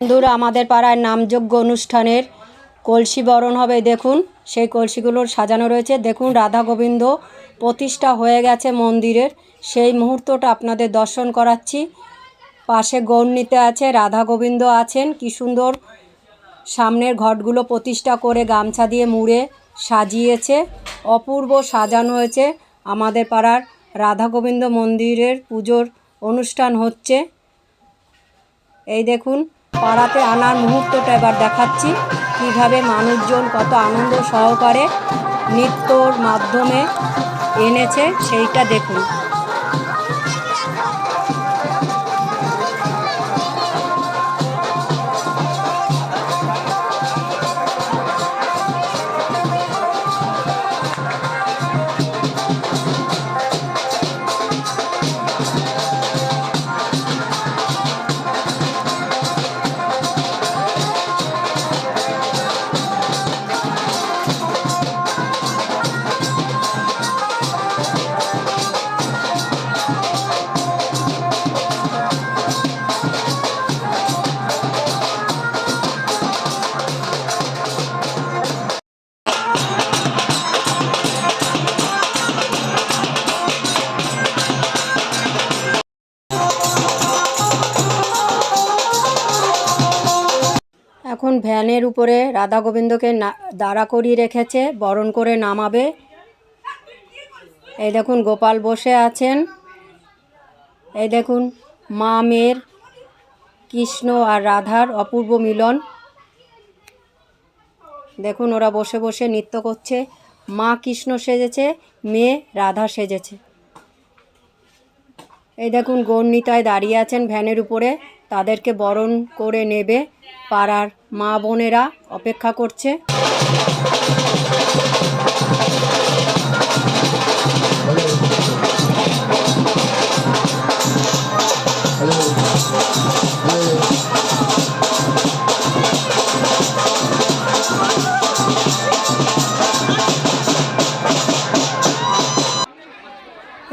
বন্ধুরা, আমাদের পাড়ায় নামযজ্ঞ অনুষ্ঠানের কলসি বরণ হবে। দেখুন, সেই কলসিগুলোর সাজানো রয়েছে। দেখুন, রাধা গোবিন্দ প্রতিষ্ঠা হয়ে গেছে মন্দিরের। সেই মুহূর্তটা আপনাদের দর্শন করাচ্ছি। পাশে গৌরনীতে আছে, রাধা গোবিন্দ আছেন। কি সুন্দর সামনের ঘটগুলো প্রতিষ্ঠা করে গামছা দিয়ে মুড়ে সাজিয়েছে। অপূর্ব সাজানো হয়েছে। আমাদের পাড়ার রাধা গোবিন্দ মন্দিরের পুজোর অনুষ্ঠান হচ্ছে। এই দেখুন পাড়াতে আনার মুহূর্তটা এবার দেখাচ্ছি। কীভাবে মানুষজন কত আনন্দ সহকারে নৃত্যর মাধ্যমে এনেছে, সেইটা দেখুন। ভ্যানের উপরে রাধা গোবিন্দকে দাঁড়া করিয়ে রেখেছে, বরণ করে নামাবে। এই দেখুন, গোপাল বসে আছেন। এই দেখুন, মা, মেয়ের কৃষ্ণ আর রাধার অপূর্ব মিলন। দেখুন, ওরা বসে বসে নৃত্য করছে। মা, কৃষ্ণ সেজেছে, মেয়ে, রাধা সেজেছে। এই দেখুন গৌরনীতায় দাঁড়িয়ে আছেন ভ্যানের উপরে। তাদেরকে বরণ করে নেবে। পাড়ার মা বোনেরা অপেক্ষা করছে।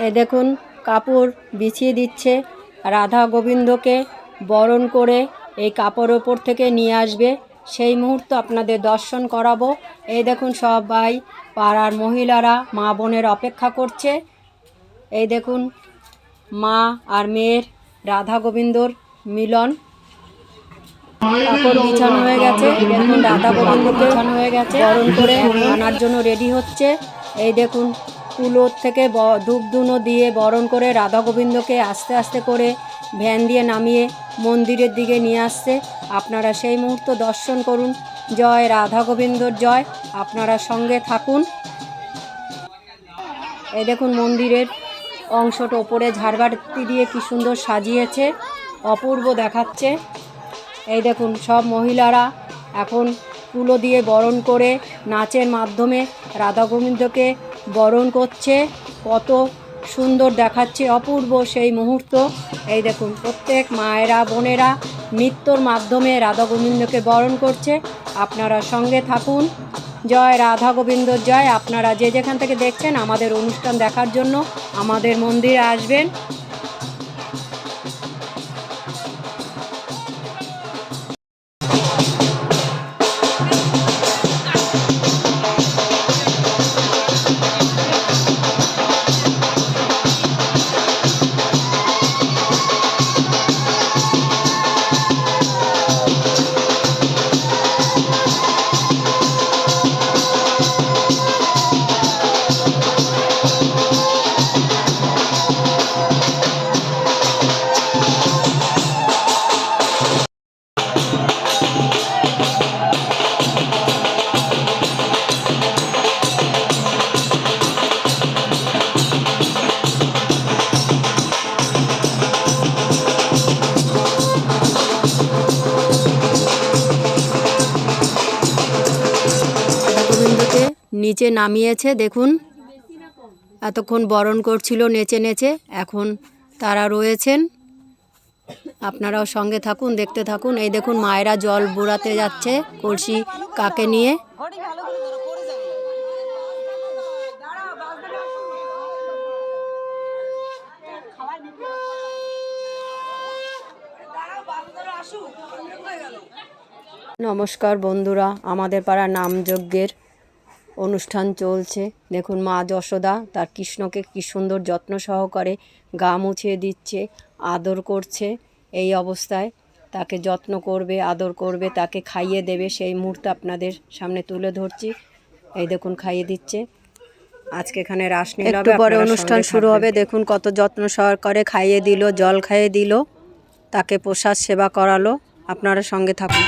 এ দেখুন কাপড় বিছিয়ে দিচ্ছে। রাধা গোবিন্দকে বরণ করে এই কাপড় ওপর থেকে নিয়ে আসবে। সেই মুহূর্ত আপনাদের দর্শন করাবো। এই দেখুন সবাই, পাড়ার মহিলারা, মা বোনের অপেক্ষা করছে। এই দেখুন মা আর মেয়ের রাধা গোবিন্দর মিলন। কাপড় বিছানো হয়ে গেছে। রাধা গোবিন্দ বিছানো হয়ে গেছে। করে আনার জন্য রেডি হচ্ছে। এই দেখুন কুলোর থেকে ব- ধূপ ধুনো দিয়ে বরণ করে রাধা গোবিন্দকে আস্তে আস্তে করে ভ্যান দিয়ে নামিয়ে মন্দিরের দিকে নিয়ে আসছে। আপনারা সেই মুহূর্ত দর্শন করুন। জয় রাধা গোবিন্দর জয়। আপনারা সঙ্গে থাকুন। এই দেখুন মন্দিরের অংশটা ওপরে ঝাড়বাতি দিয়ে কি সুন্দর সাজিয়েছে, অপূর্ব দেখাচ্ছে। এই দেখুন সব মহিলারা এখন কুলো দিয়ে বরণ করে নাচের মাধ্যমে রাধা গোবিন্দকে বরণ করছে। কত সুন্দর দেখাচ্ছে অপূর্ব সেই মুহূর্ত। এই দেখুন, প্রত্যেক মায়েরা, বোনেরা নৃত্যর মাধ্যমে রাধা গোবিন্দকে বরণ করছে। আপনারা সঙ্গে থাকুন। জয় রাধা গোবিন্দ, জয়। আপনারা যে যেখান থেকে দেখছেন, আমাদের অনুষ্ঠান দেখার জন্য আমাদের মন্দিরে আসবেন। নিচে নামিয়েছে, দেখুন। এতক্ষণ বরণ করছিল, নেচে নেচে। এখন তারা রয়েছেন। আপনারাও সঙ্গে থাকুন, দেখতে থাকুন। এই দেখুন, মায়েরা জল বোড়াতে যাচ্ছে, কলসি কাকে নিয়ে? নমস্কার বন্ধুরা, আমাদের পাড়া নামযজ্ঞের অনুষ্ঠান চলছে। দেখুন মা যশোদা তার কৃষ্ণকে কি সুন্দর যত্ন সহকারে গা মুছিয়ে দিচ্ছে আদর করছে এই অবস্থায়। তাকে যত্ন করবে আদর করবে তাকে খাইয়ে দেবে সেই মুহূর্তে আপনাদের সামনে তুলে ধরছি। এই দেখুন খাইয়ে দিচ্ছে। আজকে এখানে রাসলীলা একটু পরে অনুষ্ঠান শুরু হবে। দেখুন কত যত্ন সহকারে খাইয়ে দিল জল খাইয়ে দিল তাকে প্রসাদ সেবা করালো। আপনারা সঙ্গে থাকুন।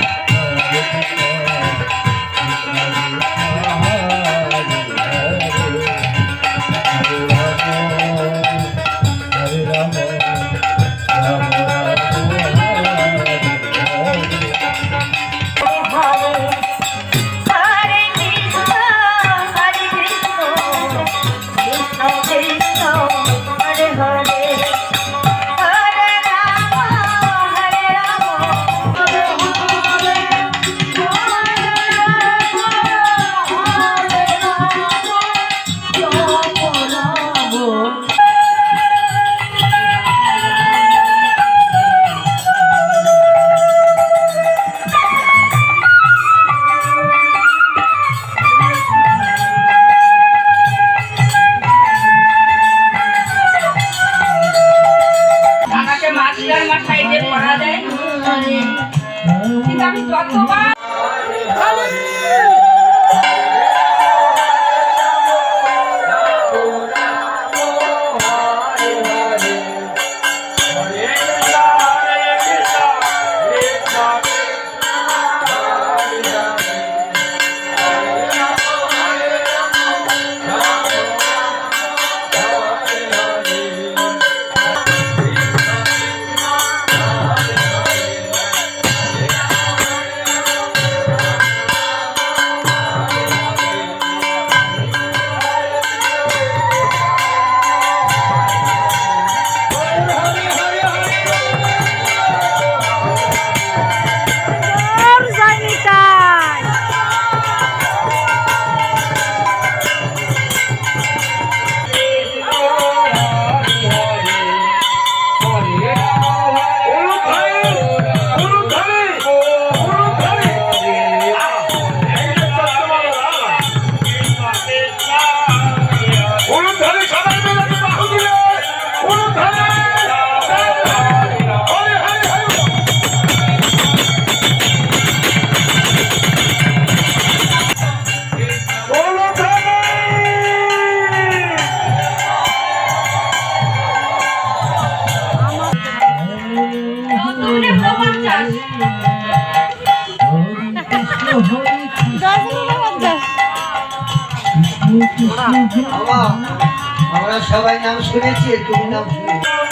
সবাই নাম শুনেছি তুমি নাম শুনেছি।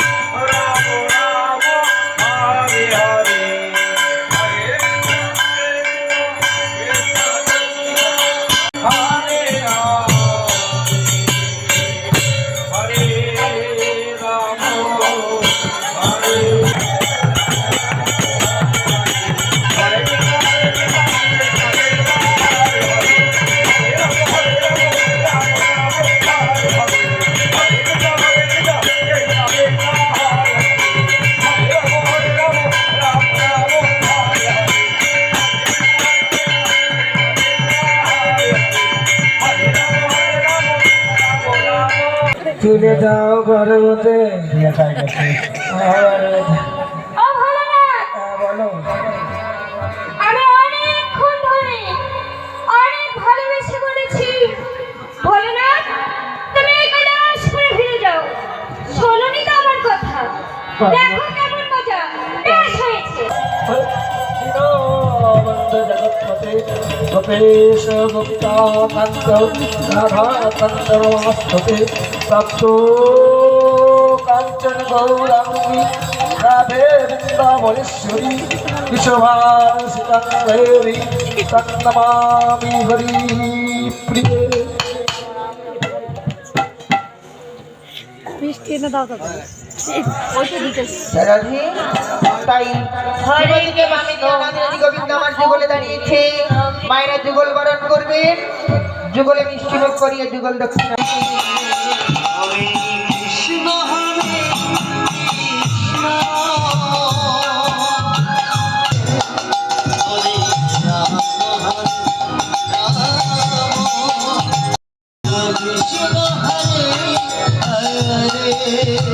ও ভোলানাথ বলো। আমি অনেকক্ষণ ধরে অনেক ভালোবেসে বলেছি ভোলেনাথ তুমি কৈলাস করে ফিরে যাও। শোনোনি তো আমার কথা? দেখো কেমন মজা। বেশ হয়েছে। জগৎপতে গোপেশ গুপ্তাকান্ত রাধাকান্তরমস্ততে প্রাপ্ত কাঞ্চন গৌরাঙ্গী রাধে বৃন্দাবনেশ্বরী বিশ্বভানুষিতাঙ্গেরি তন্নমামি হরি প্রিয়ে। রাধে তাই গোবিন্দ আমার যুগলে দাঁড়িয়েছে। মায়েরা যুগল বরণ করবেন। যুগলে মিষ্টি মুখ করিয়ে যুগল দক্ষিণা शिव हरे हरे